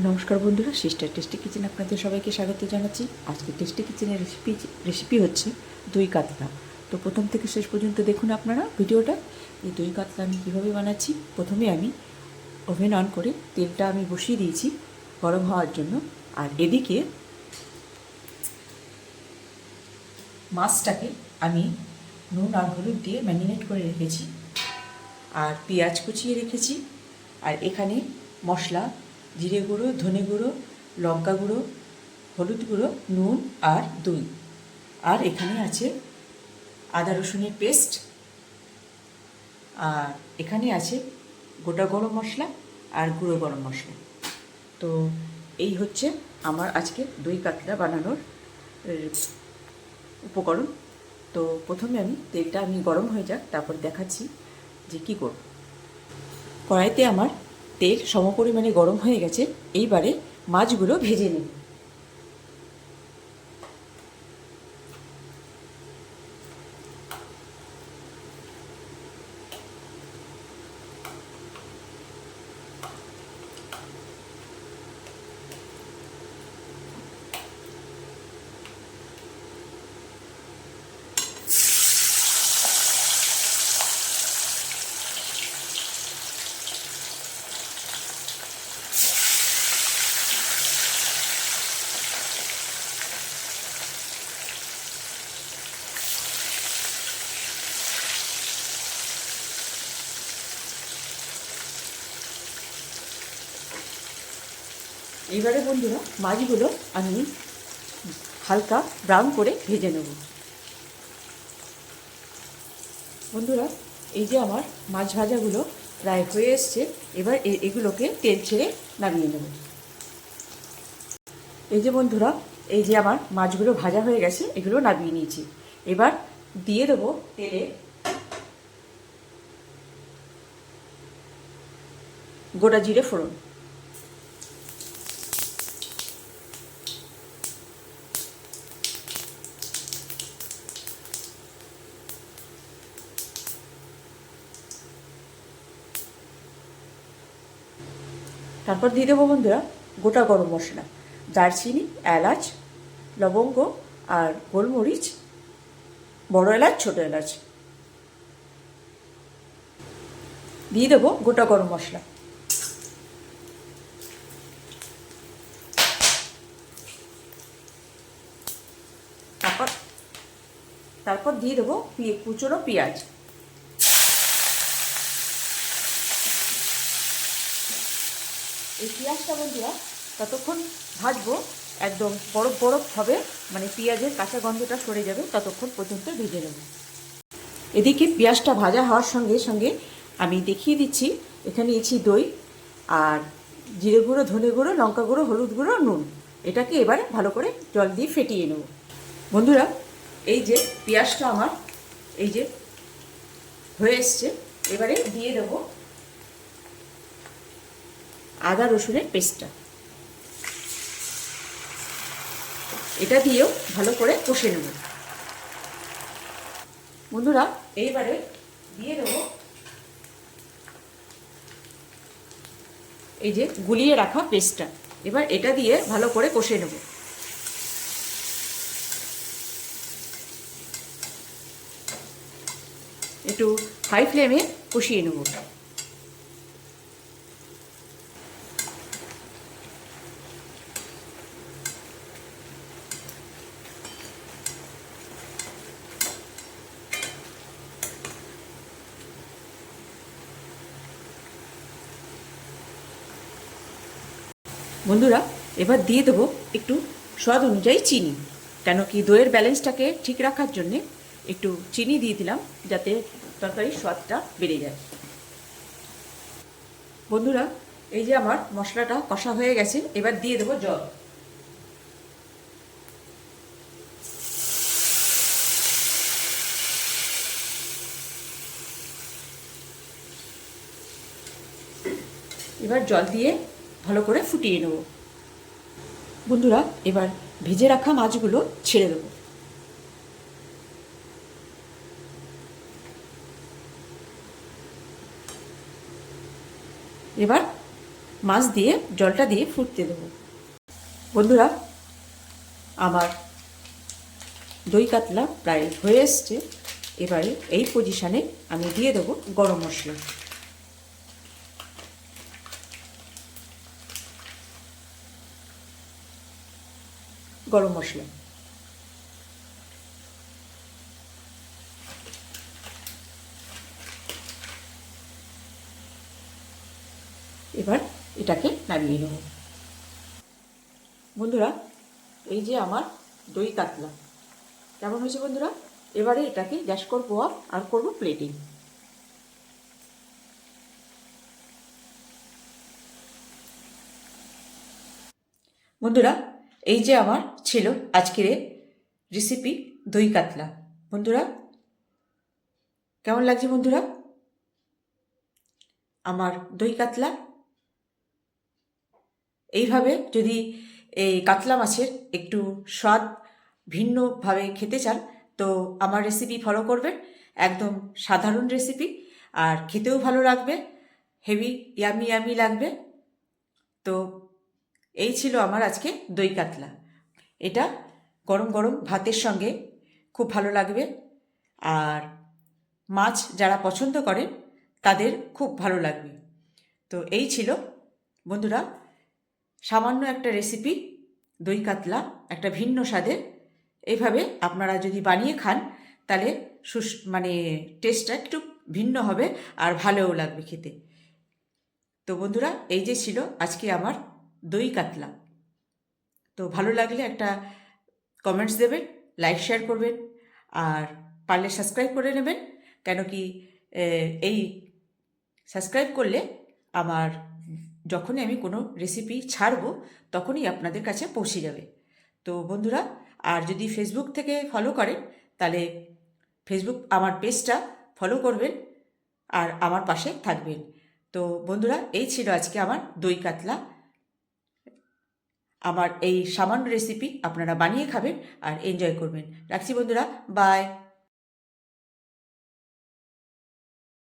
নমস্কার বন্ধুরা sister tasty kitchen আপনাদের সবাইকে স্বাগত জানাচ্ছি। আজকে টেস্টি কিচেনের রেসিপি রেসিপি হচ্ছে দই কাতলা। তো প্রথম থেকে শেষ পর্যন্ত দেখুন আপনারা ভিডিওটা। এই দই কাতলা আমি কীভাবে বানাচ্ছি? প্রথমে আমি ওভেন অন করে তেলটা আমি বসিয়ে দিয়েছি গরম হওয়ার জন্য। আর এদিকে মাছটাকে আমি নুন আর হলুদ দিয়ে ম্যারিনেট করে রেখেছি। আর পেঁয়াজ কুচিয়ে রেখেছি। আর এখানে মশলা জিরে গুঁড়ো, ধনে গুঁড়ো, লঙ্কা গুঁড়ো, হলুদ গুঁড়ো, নুন আর দই। আর এখানে আছে আদা রসুনের পেস্ট। আর এখানে আছে গোটা গরম মশলা আর গুঁড়ো গরম মশলা। তো এই হচ্ছে আমার আজকে দই কাতলা বানানোর উপকরণ। তো প্রথমে আমি তেলটা আমি গরম হয়ে যাক, তারপর দেখাচ্ছি যে কী করব। কড়াইতে আমার তেল সমপরিমাণে গরম হয়ে গেছে এইবারে মাছগুলো ভেজে নেব এইবারে বন্ধুরা মাছগুলো আমি হালকা ব্রাউন করে ভেজে নেব। বন্ধুরা, এই যে আমার মাছ ভাজাগুলো প্রায় হয়ে এসছে, এবার এগুলোকে তেল ছেড়ে নামিয়ে নেব। এই যে বন্ধুরা, এই যে আমার মাছগুলো ভাজা হয়ে গেছে, এগুলো নামিয়ে নিয়েছি। এবার দিয়ে দেবো তেলে গোটা জিরে ফোড়ন। তারপর দিয়ে দেবো বন্ধুরা গোটা গরম মশলা। দারচিনি, এলাচ, লবঙ্গ আর গোলমরিচ, বড় এলাচ, ছোট এলাচ। দিয়ে দেবো গোটা গরম মশলা। তারপর তারপর দিয়ে দেবো কুচনো পেঁয়াজ। এই পেঁয়াজটা বন্ধুরা ততক্ষণ ভাজবো, একদম বরফ বরফ হবে মানে পেঁয়াজের কাঁচা গন্ধটা সরে যাবে, ততক্ষণ পর্যন্ত ভেজে নেব। এদিকে পেঁয়াজটা ভাজা হওয়ার সঙ্গে সঙ্গে আমি দেখিয়ে দিচ্ছি, এখানে নিয়েছি দই আর জিরে গুঁড়ো, ধনে গুঁড়ো, লঙ্কা গুঁড়ো, হলুদ গুঁড়ো, নুন। এটাকে এবারে ভালো করে জল দিয়ে ফেটিয়ে নেব। বন্ধুরা, এই যে পেঁয়াজটা আমার, এই যে হয়ে এসছে, এবারে দিয়ে দেবো আদা রসুনের পেস্টটা। এটা দিয়েও ভালো করে কষে নেব। বন্ধুরা, এইবারে দিয়ে দেবো এই যে গুলিয়ে রাখা পেস্টটা। এবার এটা দিয়ে ভালো করে কষে নেব। একটু হাই ফ্লেমে কষিয়ে নেব। বন্ধুরা, এবার দিয়ে দেবো একটু স্বাদ অনুযায়ী চিনি। কেন কি দইয়ের ব্যালেন্সটাকে ঠিক রাখার জন্যে একটু চিনি দিয়ে দিলাম, যাতে তরকারির স্বাদটা বেড়ে যায়। বন্ধুরা, এই যে আমার মশলাটা কষা হয়ে গেছে, এবার দিয়ে দেবো জল। এবার জল দিয়ে ভালো করে ফুটিয়ে নেব। বন্ধুরা, এবার ভেজে রাখা মাছগুলো ছেড়ে দেবো। এবার মাছ দিয়ে, জলটা দিয়ে ফুটতে দেবো। বন্ধুরা, আমার দই কাতলা প্রায় হয়ে এসছে। এবারে এই পজিশানে আমি দিয়ে দেবো গরম মশলা। গরম মশলা। এবার এটাকে নামিয়ে নেব। বন্ধুরা, এই যে আমার দই কাতলা। কেমন হয়েছে বন্ধুরা? এবারে এটাকে গ্যাস করব অফ আর করব প্লেটিং বন্ধুরা এই যে আমার ছিল আজকের রেসিপি দই কাতলা। বন্ধুরা, কেমন লাগছে বন্ধুরা? আমার দই কাতলা। এইভাবে যদি এই কাতলা মাছের একটু স্বাদ ভিন্নভাবে খেতে চান, তো আমার রেসিপি ফলো করবেন। একদম সাধারণ রেসিপি আর খেতেও ভালো লাগবে, হেভি ইয়ামি ইয়ামি লাগবে। তো এই ছিল আমার আজকে দই কাতলা। এটা গরম গরম ভাতের সঙ্গে খুব ভালো লাগবে। আর মাছ যারা পছন্দ করেন, তাদের খুব ভালো লাগবে। তো এই ছিল, বন্ধুরা, সামান্য একটা রেসিপি দই কাতলা, একটা ভিন্ন স্বাদের। এইভাবে আপনারা যদি বানিয়ে খান, তাহলে সুস মানে টেস্টটা একটু ভিন্ন হবে আর ভালোও লাগবে খেতে। তো বন্ধুরা, এই যে ছিল আজকে আমার দই কাতলা। তো ভালো লাগলে একটা কমেন্টস দেবেন লাইক শেয়ার করবেন, আর পারলে সাবস্ক্রাইব করে নেবেন, কেন কি এই সাবস্ক্রাইব করলে আমার যখনই আমি কোনো রেসিপি ছাড়বো, তখনই আপনাদের কাছে পৌঁছে যাবে। তো বন্ধুরা, আর যদি ফেসবুক থেকে ফলো করেন, তাহলে ফেসবুক আমার পেজটা ফলো করবেন, আর আমার পাশে থাকবেন। তো বন্ধুরা, এই ছিল আজকে আমার দই কাতলা আমার এই সামান্য রেসিপি আপনারা বানিয়ে খাবেন আর এনজয় করবেন। রাখছি বন্ধুরা বাই